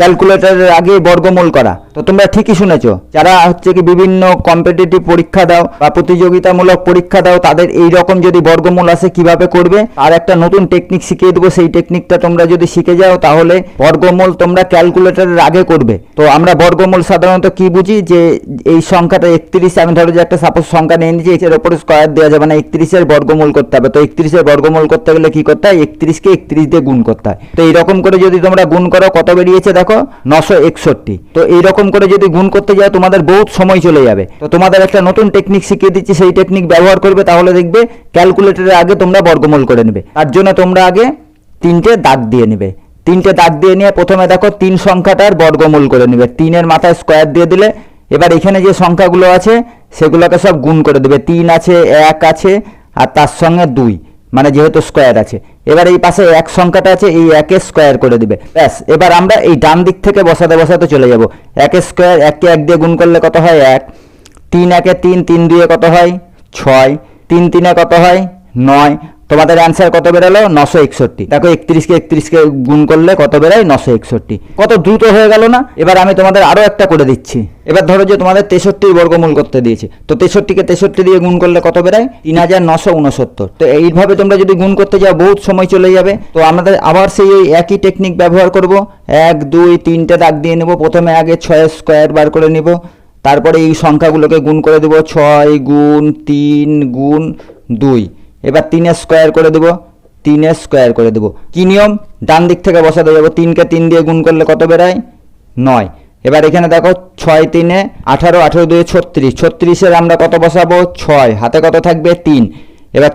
ক্যালকুলেটরের আগে বর্গমূল করা। তো তোমরা ঠিকই শুনেছো, যারা হচ্ছে কি বিভিন্ন কম্পিটিটিভ পরীক্ষা দাও বা প্রতিযোগিতামূলক পরীক্ষা দাও, তাদের এই রকম যদি বর্গমূল আসে, কীভাবে করবে? আর একটা নতুন টেকনিক শিখিয়ে দেবো, সেই টেকনিকটা তোমরা যদি শিখে যাও, তাহলে বর্গমূল তোমরা ক্যালকুলেটরের আগে করবে। তো আমরা বর্গমূল সাধারণত কি বুঝি? যে এই সংখ্যাটা একত্রিশ, আমি ধরো যে একটা সাপোজ সংখ্যা নিয়ে নিয়েছি এর উপরে স্কোয়ার দেওয়া যাবে না, একত্রিশের বর্গমূল করতে হবে। তো একত্রিশের বর্গমূল করতে গেলে কি করতে হয়? একত্রিশকে একত্রিশ দিয়ে গুণ করতে হয়। তো এইরকম করে যদি তোমরা গুণ করো, কত বেরিয়েছে দেখো? নশো একষট্টি। তো এইরকম করে যদি গুণ করতে যাও, তোমাদের বহুত সময় চলে যাবে। তো তোমাদের একটা নতুন টেকনিক শিখিয়ে দিচ্ছি, সেই টেকনিক ব্যবহার করবে, তাহলে দেখবে ক্যালকুলেটরের আগে তোমরা বর্গমূল করে নেবে। তার জন্য তোমরা আগে তিনটে দাগ দিয়ে নেবে। তিনটে দাগ দিয়ে নিয়ে প্রথমে দেখো, তিন সংখ্যাটার বর্গমূল করে নেবে। তিনের মাথায় স্কোয়ার দিয়ে দিলে, এবার এখানে যে সংখ্যাগুলো আছে, সেগুলোকে সব গুণ করে দেবে। তিন আছে, এক আছে, আর তার সঙ্গে দুই। মানে যেহেতু স্কোয়ার আছে। এবার এই পাশে এক সংখ্যাটা আছে, এই একে স্কোয়ার করে দিবে। ব্যাস, এবার আমরা এই ডান দিক থেকে বসাতে বসাতে চলে যাব। একের স্কোয়ার এককে এক দিয়ে গুণ করলে কত হয়? এক। তিন একে তিন তিন দুয়ে কত হয়? ছয়। তিন তিনে কত হয়? নয়। তোমাদের অ্যান্সার কত বেরোলো? নশো একষট্টি। দেখো একত্রিশকে একত্রিশকে গুণ করলে কত বেরোয়? নশো একষট্টি। কত দ্রুত হয়ে গেল না? এবার আমি তোমাদের আরও একটা করে দিচ্ছি। এবার ধরো যে তোমাদের তেষট্টি বর্গমূল করতে দিয়েছে। তো তেষট্টিকে তেষট্টি দিয়ে গুণ করলে কত বেরোয়? তিন হাজার নশো উনসত্তর। তো এইভাবে তোমরা যদি গুণ করতে যাও, বহুত সময় চলে যাবে। তো আমাদের আবার সেই একই টেকনিক ব্যবহার করব। এক, দুই, তিনটে দাগ দিয়ে নেব। প্রথমে আগে ছয় স্কোয়ার বার করে নিব। তারপরে এই সংখ্যাগুলোকে গুণ করে দেবো। ছয় গুণ তিন গুণ দুই। এবার তিনে স্কোয়ার করে দেবো, তিনে স্কোয়ার করে দেবো। কি নিয়ম? ডান দিক থেকে বসাতে যাব। তিনকে তিন দিয়ে গুণ করলে কত বেড়ায় নয়। এবার এখানে দেখো, ছয় তিনে আঠারো, আঠেরো দুয়ে ছত্রিশ। ছত্রিশের আমরা কত বসাবো? ছয়। হাতে কত থাকবে? তিন।